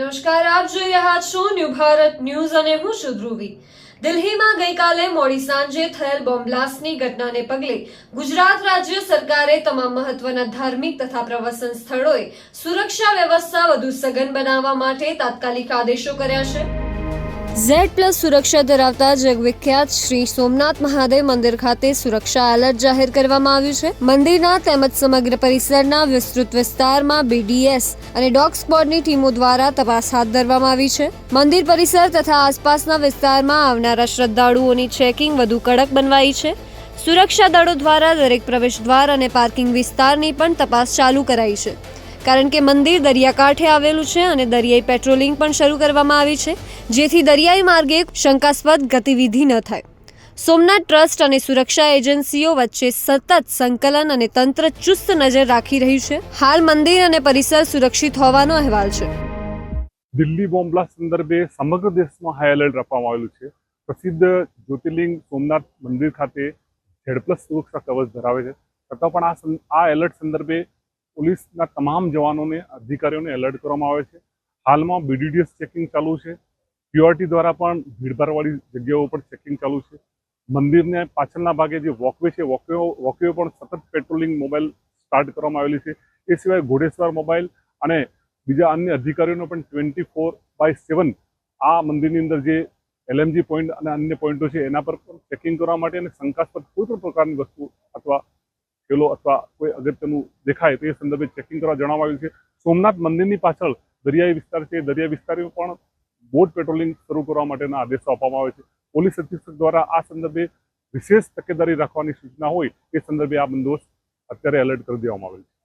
નમસ્કાર, આપ જોઈ રહ્યા છો ન્યૂ ભારત ન્યૂઝ અને હું છું ધ્રુવી. દિલ્હીમાં ગઈકાલે મોડી સાંજે થયેલ બોમ્બ બ્લાસ્ટની ઘટનાને પગલે ગુજરાત રાજ્ય સરકારે તમામ મહત્વના ધાર્મિક તથા પ્રવાસન સ્થળોએ સુરક્ષા વ્યવસ્થા વધુ સઘન બનાવવા માટે તાત્કાલિક આદેશો કર્યા છે. ઝેડ પ્લસ સુરક્ષા ધરાવતા જગવિખ્યાત શ્રી સોમનાથ મહાદેવ મંદિર ખાતે સુરક્ષા એલર્ટ જાહેર કરવામાં આવ્યું છે. મંદિરના તેમજ સમગ્ર પરિસરના વિસ્તૃત વિસ્તારમાં બીડીએસ અને ડોગ સ્ક્વોડની ટીમો દ્વારા તપાસ હાથ ધરવામાં આવી છે. મંદિર પરિસર તથા આસપાસના વિસ્તારમાં આવનારા શ્રદ્ધાળુઓની ચેકિંગ વધુ કડક બનવાઈ છે. સુરક્ષા દળો દ્વારા દરેક પ્રવેશ દ્વાર અને પાર્કિંગ વિસ્તારની પણ તપાસ ચાલુ કરાઈ છે. કારણ કે મંદિર દરિયાકાંઠે આવેલું છે અને દરિયાઈ પેટ્રોલિંગ પણ શરૂ કરવામાં આવી છે, જેથી દરિયાઈ માર્ગે શંકાસ્પદ ગતિવિધિ ન થાય. સોમનાથ ટ્રસ્ટ અને સુરક્ષા એજન્સીઓ વચ્ચે સતત સંકલન અને તંત્ર ચુસ્ત નજર રાખી રહ્યું છે. હાલ મંદિર અને પરિસર સુરક્ષિત હોવાનો અહેવાલ છે. દિલ્હી બોમ્બ બ્લાસ્ટ સંદર્ભે સમગ્ર દેશમાં હાઈ એલર્ટ રાખવામાં આવેલું છે. પ્રસિદ્ધ જ્યોતિર્લિંગ સોમનાથ મંદિર ખાતે ઝેડ પ્લસ સુરક્ષા કવચ ધરાવે છે. છતાં પણ આ આ એલર્ટ સંદર્ભે પોલીસના તમામ જવાનોને, અધિકારીઓને એલર્ટ કરવામાં આવે છે. હાલમાં બીડીડીએસ ચેકિંગ ચાલુ છે. પ્યુઆરટી દ્વારા પણ ભીડભાડવાળી જગ્યાઓ પર ચેકિંગ ચાલુ છે. મંદિરને પાછળના ભાગે જે વોકવે છે વોકવે વોકવે પણ સતત પેટ્રોલિંગ મોબાઈલ સ્ટાર્ટ કરવામાં આવેલી છે. એ સિવાય ઘોડેશ્વર મોબાઈલ અને બીજા અન્ય અધિકારીઓનો પણ ટ્વેન્ટી ફોર બાય સેવન આ મંદિરની અંદર જે એલએમજી પોઈન્ટ અને અન્ય પોઈન્ટો છે, એના પર પણ ચેકિંગ કરવા માટે અને શંકાસ્પદ કોઈ પણ પ્રકારની વસ્તુ અથવા પેલો અથવા કોઈ અગત્યનું દેખાય તો સંદર્ભે ચેકિંગ કરવા જણાવાયું છે. સોમનાથ મંદિરની પાછળ દરિયાઈ વિસ્તાર છે. દરિયાઈ વિસ્તારમાં પણ બોટ પેટ્રોલિંગ શરૂ કરવા માટેના આદેશો આપવામાં આવે છે. પોલીસ અધિક્ષક દ્વારા આ સંદર્ભે વિશેષ તકેદારી રાખવાની સૂચના હોય એ સંદર્ભે આ બંદોબસ્ત અત્યારે એલર્ટ કરી દેવામાં આવેલ છે.